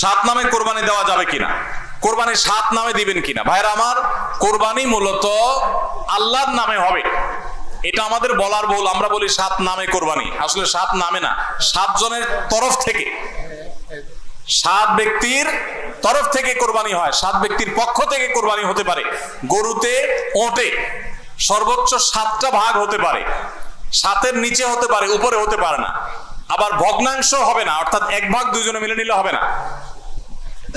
সাত নামে কোরবানি দেওয়া যাবে কিনা? কোরবানি সাত নামে দিবেন কিনা? ভাইরা আমার, কোরবানি মূলত আল্লাহর নামে হবে। এটা আমাদের বলার ভুল, আমরা বলি সাত নামে কোরবানি। আসলে সাত নামে না, সাত জনের তরফ থেকে। সাত ব্যক্তির তরফ থেকে কোরবানি হয়, সাত ব্যক্তির পক্ষ থেকে কোরবানি হতে পারে। গরুতে ওটে, সর্বোচ্চ সাতটা ভাগ হতে পারে। সাতের নিচে হতে পারে, উপরে হতে পারে না। আবার ভগ্নাংশ হবে না, অর্থাৎ এক ভাগ দুজনে মিলে নিলে হবে না।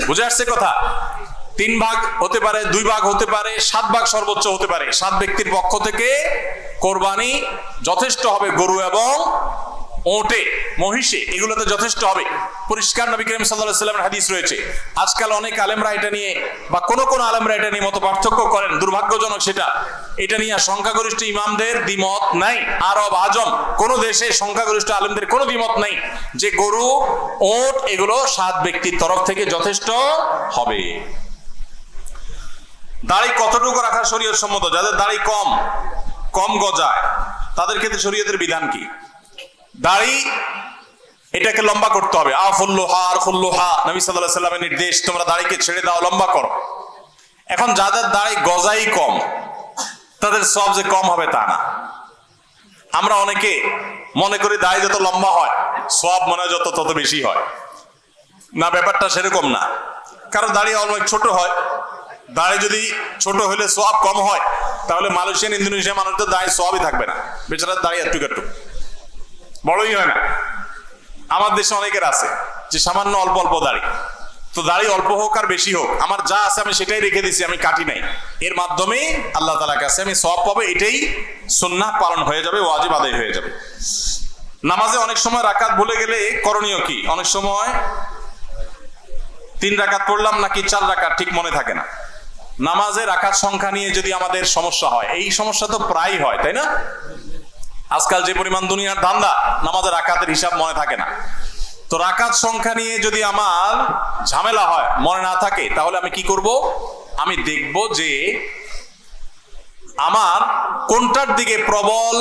বুঝে আসছে কথা? তিন ভাগ হতে পারে, দুই ভাগ হতে পারে, সাত ভাগ সর্বোচ্চ হতে পারে। সাত ব্যক্তির পক্ষ থেকে কোরবানি যথেষ্ট হবে গরু এবং ওটে, মহিষে, এগুলোতে যথেষ্ট হবে। পরিষ্কার নবী করিম সাল্লাল্লাহু আলাইহি হাদিস রয়েছে। আজকাল অনেক আলেমরা এটা নিয়ে, বা কোন কোন আলেমরা এটা নিয়ে মতো পার্থক্য করেন। দুর্ভাগ্যজনক সেটা। এটা নিয়ে সংখ্যাগরিষ্ঠ ইমামদের দ্বিমত নাই। আরব, আজম, কোন দেশে সংখ্যাগরিষ্ঠ আলেমদের কোনো দ্বিমত নাই যে গরু, ওট, এগুলো সাত ব্যক্তির তরফ থেকে যথেষ্ট হবে। দাড়ি কতটুকু রাখা শরীয়ত সম্মত যাদের দাড়ি কম কম গজায়, তাদের ক্ষেত্রে শরীয়তের বিধান কি? দাড়ি, এটাকে লম্বা করতে হবে। আফুল্লোহা আর ফুল্লোহা নবী সাল্লাহ সাল্লামের নির্দেশ, তোমরা দাড়িকে ছেড়ে দাও, লম্বা করো। এখন যাদের দাড়ি গজাই কম, তাদের সব যে কম হবে তা না। আমরা অনেকে মনে করি দাড়ি যত লম্বা হয়, সব মনে যত, তত বেশি হয়। না, ব্যাপারটা সেরকম না। কারণ দাড়ি অনেক ছোট হয়। দাড়ি যদি ছোট হলে সব কম হয়, তাহলে মালয়েশিয়ান ইন্দোনেশিয়া মানুষদের দাড়ি সবই থাকবে না। বেচারার দাড়ি একটু একটু। বড়ই হয় না আমার দেশে অনেকের আছে, যে সামান্য অল্প অল্প দাড়ি। তো দাড়ি অল্প হোক আর বেশি হোক, আমার যা আছে আমি সেটাই রেখে দিছি, আমি কাটি নাই। এর মাধ্যমে আল্লাহ তালার কাছে আমি সব পাবো, এটাই সুন্নাহ পালন হয়ে যাবে, ওয়াজিব আদায় হয়ে যাবে। নামাজে অনেক সময় রাকাত ভুলে গেলে করণীয় কি? অনেক সময় তিন রাকাত পড়লাম নাকি চার রাকাত, ঠিক মনে থাকে না। নামাজে রাকাত সংখ্যা নিয়ে যদি আমাদের সমস্যা হয়, এই সমস্যা তো প্রায় হয়, তাই না? আজকাল যে পরিমাণ দুনিয়ার ধান্দা, নামাজের রাকাতের হিসাব মনে থাকে না। তো রাকাত সংখ্যা নিয়ে যদি আমার ঝামেলা হয়, মনে না থাকে, তাহলে আমি কি করব? আমি দেখব যে আমার কোনটার দিকে প্রবল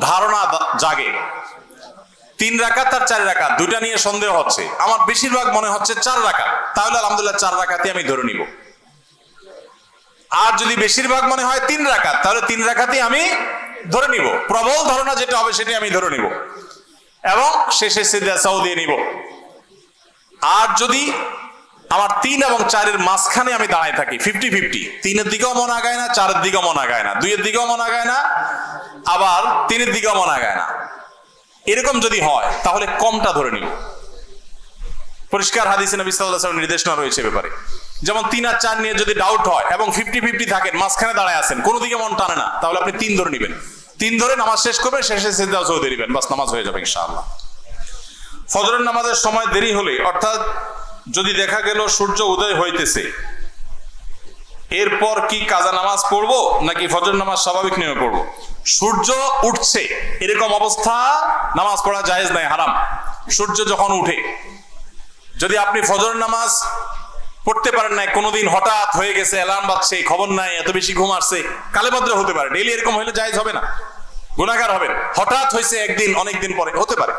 ধারণা জাগে। তিন রাকাত আর চার রাকাত, দুইটা নিয়ে সন্দেহ হচ্ছে। আমার বেশিরভাগ মনে হচ্ছে চার রাকাত। তাহলে আলহামদুলিল্লাহ চার রাকাতে আমি ধরে নিব। আর যদি বেশিরভাগ মনে হয় তিন রাকাত, তাহলে তিন রাকাতই আমি ধরে নিব। প্রবল ধারণা যেটা হবে সেটি আমি ধরে নিব। এবং শেষে সিদ্ধাসাও দিয়ে নিব। আর যদি আমার তিন এবং চারের মাঝখানে আমি দাঁড়ায় থাকি ফিফটি ফিফটি তিনের দিকেও মন আগায় না, চারের দিকেও মন আগায় না, দুইয়ের দিকেও মন আগায় না, আবার তিনের দিকেও মন আগায় না। এরকম যদি হয়, তাহলে কমটা ধরে নিব। পরিষ্কার হাদিসে নবী ওয়াসাল্লামের নির্দেশনা রয়েছে ব্যাপারে। যেমন তিন আর চার নিয়ে যদি ডাউট হয় এবং ফিফটি ফিফটি থাকেন, মাঝখানে দাঁড়ায় আছেন কোনো দিকে মন টানে না, তাহলে আপনি তিন ধরে নেবেন। তিন ধরে নামাজ শেষ করবেন, শেষে সিদ্ধা চৌধুরী দিবেন বাস নামাজ হয়ে যাবে ইনশাআল্লাহ। ফজরের নামাজের সময় দেরি হলে, অর্থাৎ যদি দেখা গেল সূর্য উদয় হইতেছে, এরপর কি কাজা নামাজ পড়ব, নাকি ফজর নামাজ স্বাভাবিক নিয়মে পড়ব? সূর্য উঠছে, এরকম অবস্থা, নামাজ পড়া জায়েজ নাই, হারাম। সূর্য যখন উঠে, যদি আপনি ফজর নামাজ পড়তে পারেন নাই, কোনোদিন হঠাৎ হয়ে গেছে অ্যালার্ম বাজছে, খবর নাই, এত বেশি ঘুম আসছে, কালে ভদ্র হতে পারে ডেইলি এরকম হলে জায়েজ হবে না গুণাগার হবেন, হঠাৎ হয়েছে একদিন অনেক দিন পরে, হতে পারে।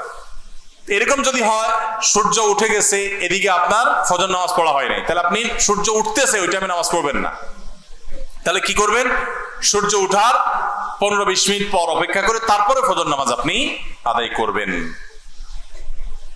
এরকম যদি হয়, সূর্য উঠে গেছে, এদিকে আপনার ফজর নামাজ পড়া হয় নাই, তাহলে আপনি সূর্য উঠতেছে, ওই টাইমে নামাজ পড়বেন না। তাহলে কি করবেন? সূর্য উঠার পনেরো বিশ মিনিট পর অপেক্ষা করে, তারপরে ফজর নামাজ আপনি আদায় করবেন।